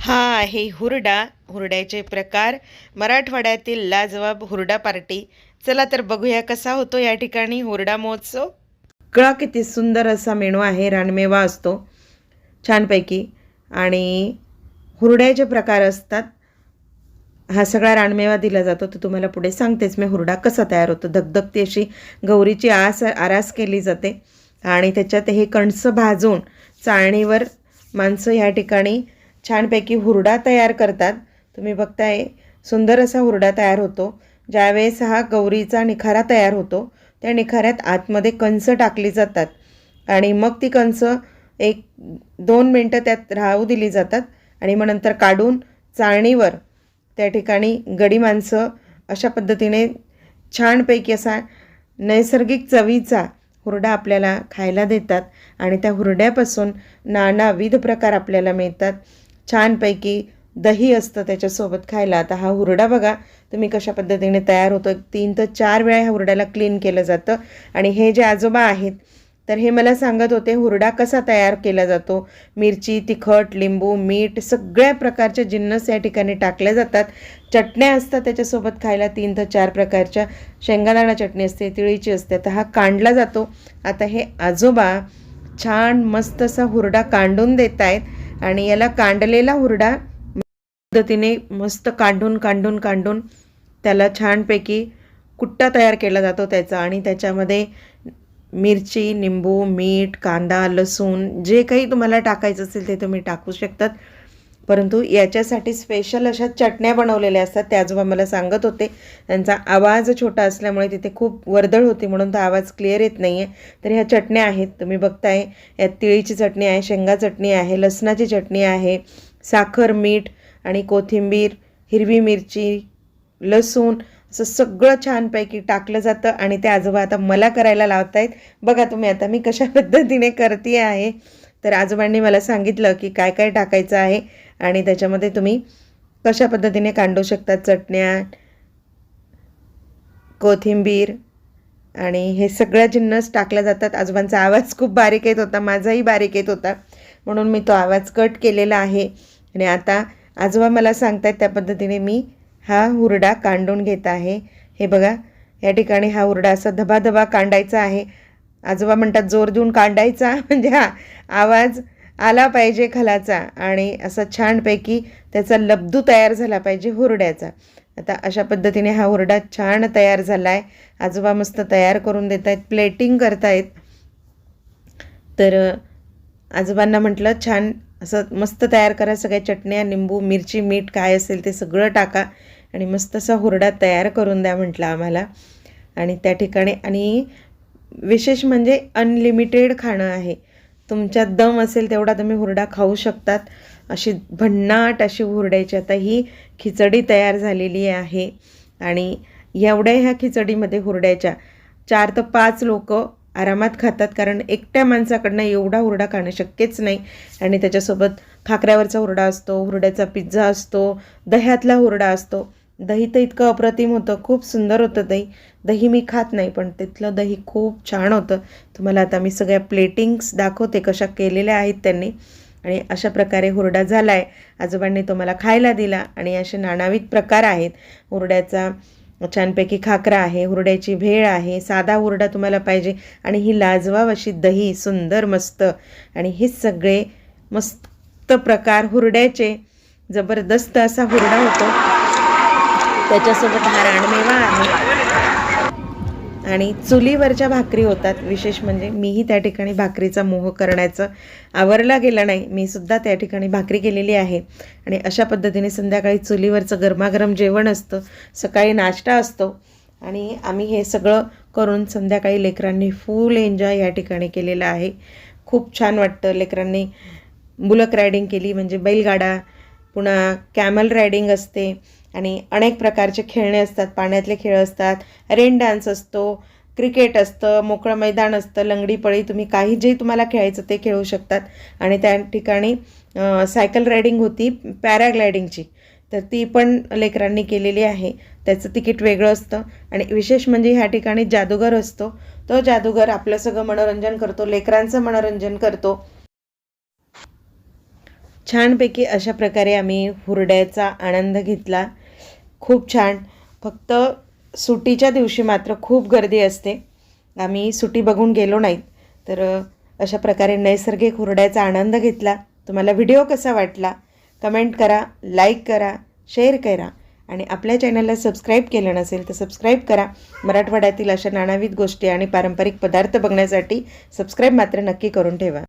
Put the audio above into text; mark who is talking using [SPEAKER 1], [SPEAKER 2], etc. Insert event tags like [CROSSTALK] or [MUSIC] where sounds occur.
[SPEAKER 1] हा आहे हुरडा. हुरड्याचे प्रकार. मराठवाड्यातील लाजवाब हुरडा पार्टी. चला तर बघूया कसा होतो या ठिकाणी हुरडा महोत्सव. कळा किती सुंदर असा मेणू आहे रानमेवा असतो. छानपैकी. आणि हुरड्याचे प्रकार असतात हा सगळा रानमेवा दिला जातो. तर तुम्हाला पुढे सांगतेच मी हुरडा कसा तयार होतो. धगधगती अशी गौरीची आस आरास केली जाते. आणि त्याच्यात हे कणसं भाजून चाळणीवर माणसं ह्या ठिकाणी छानपैकी हुरडा तयार करतात. तुम्ही बघताय सुंदर असा हुरडा तयार होतो. ज्यावेळेस हा गौरीचा निखारा तयार होतो त्या निखाऱ्यात आतमध्ये कंस टाकली जातात. आणि मग ती कंस एक दोन मिनटं त्यात राहू दिली जातात आणि मग नंतर काढून चाळणीवर त्या ठिकाणी गडी माणसं अशा पद्धतीने छानपैकी असा नैसर्गिक चवीचा हुरडा आपल्याला खायला देतात आणि त्या हुरड्यापासून नानाविध प्रकार आपल्याला मिळतात. छानपैकी दही असतं त्याच्यासोबत खायला. आता हा हुरडा बघा तुम्ही कशा पद्धतीने तयार होतो तीन तर चार वेळा ह्या हुरड्याला क्लीन केलं जातं. आणि हे जे आजोबा आहेत तर हे मला सांगत होते हुरडा कसा तयार केला जातो? मिरची तिखट लिंबू मीठ सगळ्या प्रकारचे जिन्नस या ठिकाणी टाकल्या जातात. चटण्या असतात त्याच्यासोबत खायला तीन तर चार प्रकारच्या. शेंगादाणा चटणी असते तिळीची असते. तर हा कांडला जातो. आता हे आजोबा छान मस्त असा हुरडा कांडून देत आहेत आणि याला कांडलेला हुरडा पद्धतीने मस्त काढून कांडून कांडून त्याला छानपैकी कुट्टा तयार केला जातो त्याचा. आणि त्याच्यामध्ये मिरची निंबू मीठ कांदा लसूण जे काही तुम्हाला टाकायचं असेल ते तुम्ही टाकू शकतात. परंतु याच्यासाठी स्पेशल अशा चटण्या बनवलेल्या असतात त्या आजोबा मला सांगत होते. त्यांचा आवाज छोटा असल्यामुळे तिथे खूप वर्दळ होती म्हणून तो आवाज क्लिअर येत नाही आहे तर ह्या चटण्या आहेत तुम्ही बघताय. यात तिळीची चटणी आहे शेंगा चटणी आहे लसणाची चटणी आहे साखर मीठ आणि कोथिंबीर हिरवी मिरची लसूण असं सगळं छानपैकी टाकलं जातं आणि ते आजोबा आता मला करायला लावत आहेत बघा तुम्ही आता मी कशा [LAUGHS] पद्धतीने करते आहे. तर आजोबांनी मला सांगितलं की काय काय टाकायचं आहे. आणि त्याच्यामध्ये तुम्ही कशा पद्धतीने कांडू शकता चटण्या कोथिंबीर आणि हे सगळ्या जिन्नस टाकल्या जातात. आजोबांचा आवाज खूप बारीक येत होता माझाही बारीक येत होता. म्हणून मी तो आवाज कट केलेला आहे. आणि आता आजोबा मला सांगतायत त्या पद्धतीने मी हा हुरडा कांडून घेत आहे. हे बघा या ठिकाणी हा हुरडा असा धबाधबा कांडायचा आहे. आजोबा म्हणतात जोर देऊन कांडायचा? [LAUGHS] म्हणजे हा आवाज आला पाहिजे खलाचा आणि असं छानपैकी त्याचा लब्दू तयार झाला पाहिजे हुरड्याचा. आता अशा पद्धतीने हा हुरडा छान तयार झाला आहे आजोबा मस्त तयार करून देत आहेत प्लेटिंग करतायत. तर आजोबांना म्हटलं छान असं मस्त तयार करा सगळ्या चटण्या निंबू मिरची मीठ काय असेल ते सगळं टाका आणि मस्त असा हुरडा तयार करून द्या म्हटलं आम्हाला. आणि त्या ठिकाणी आणि विशेष म्हणजे अनलिमिटेड खाणं आहे. तुमच्यात दम असेल तेवढा तुम्ही हुरडा खाऊ शकतात. अशी भन्नाट अशी हुरड्याची आता ही खिचडी तयार झालेली आहे. आणि एवढ्या ह्या खिचडीमध्ये हुरड्याच्या चार तर पाच लोक आरामात खातात. कारण एकट्या माणसाकडनं एवढा हुरडा खाणं शक्यच नाही. आणि त्याच्यासोबत खाकऱ्यावरचा हुरडा असतो हुरड्याचा पिझ्झा असतो दह्यातला हुरडा असतो. दही तर इतकं अप्रतिम होतं. खूप सुंदर होतं दही. दही मी खात नाही पण तिथलं दही खूप छान होतं. तुम्हाला आता मी सगळ्या प्लेटिंग्स दाखवते कशा केलेल्या आहेत त्यांनी. आणि अशा प्रकारे हुरडा झाला आहे आजोबांनी तो मला खायला दिला आणि असे नानाविध प्रकार आहेत. हुरड्याचा छानपैकी खाकरा आहे हुरड्याची भेळ आहे साधा हुरडा तुम्हाला पाहिजे. आणि ही लाजवाब अशी दही सुंदर मस्त. आणि हे सगळे मस्त प्रकार हुरड्याचे. जबरदस्त असा हुरडा होतो. त्याच्यासोबत हा रानमेवा आहे. आणि चुलीवरच्या भाकरी होतात विशेष म्हणजे मीही त्या ठिकाणी भाकरीचा मोह करण्याचं आवरला गेला नाही. मी सुद्धा त्या ठिकाणी भाकरी केलेली आहे. आणि अशा पद्धतीने संध्याकाळी चुलीवरचं गरमागरम जेवण असतं सकाळी नाश्ता असतो. आणि आम्ही हे सगळं करून संध्याकाळी लेकरांनी फुल एन्जॉय या ठिकाणी केलेला आहे. खूप छान वाटतं लेकरांनी बुलक रायडिंग केली म्हणजे बैलगाडा पुन्हा कॅमल रायडिंग असते. आणि अनेक प्रकारचे खेळणे असतात पाण्यातले खेळ असतात रेन डान्स असतो क्रिकेट असतं मोकळं मैदान असतं लंगडी पळी तुम्ही काही जे तुम्हाला खेळायचं ते खेळू शकतात. आणि त्या ठिकाणी सायकल रायडिंग होती पॅराग्लायडिंगची तर ती पण लेकरांनी केलेली आहे. त्याचं तिकीट वेगळं असतं. आणि विशेष म्हणजे ह्या ठिकाणी जादूगर असतो. तो जादूगर आपलं सगळं मनोरंजन करतो लेकरांचं मनोरंजन करतो. छानपैकी अशा प्रकारे आम्ही हुरड्याचा आनंद घेतला. खूप छान. फक्त सुटीच्या दिवशी मात्र खूप गर्दी असते. आम्ही सुटी बघून गेलो नाहीत. तर अशा प्रकारे नैसर्गिक हुरड्याचा आनंद घेतला. तुम्हाला व्हिडिओ कसा वाटला? कमेंट करा लाईक करा शेअर करा आणि आपल्या चॅनलला सबस्क्राईब केलं नसेल तर सबस्क्राईब करा. मराठवाड्यातील अशा नानाविध गोष्टी आणि पारंपरिक पदार्थ बघण्यासाठी सबस्क्राईब मात्र नक्की करून ठेवा.